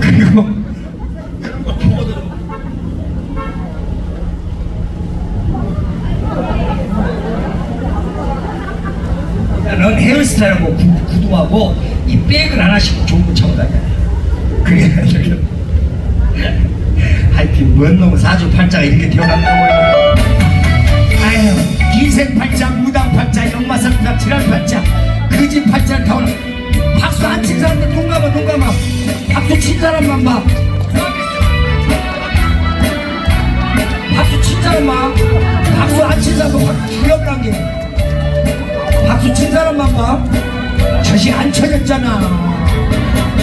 그리고 넌 헤어스타일하고 구- 구두하고 이 백을 하나씩 좋은 가냐 그래가지고 하여튼 뭔 놈의 사주팔자가 이렇게 태어난다고 아유 기생팔자 무당팔자 칠할팔자 그지팔자 사람만 봐 박수 친 사람만 박수 안 친 사람은 확 죽여버란 게. 박수 친 사람만 봐 젖이 안 쳐졌잖아.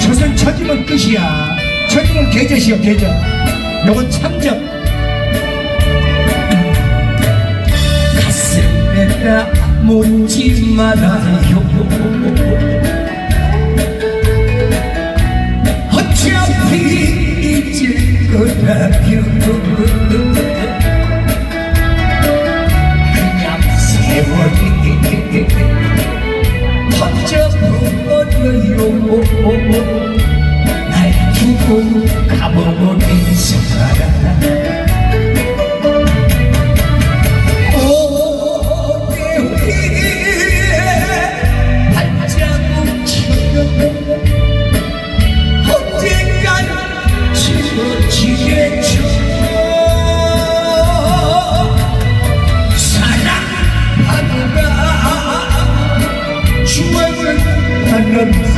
젖은 쳐지면 끝이야. 쳐지면 개젖이야 개젖 요건 참적. 가슴에다 묻지 말아요 잊을 거라요 그냥 세월이 터져버려요 날 두고 가버린 사 하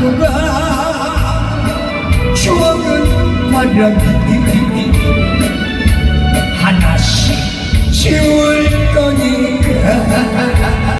사랑하도가 추억은 마련이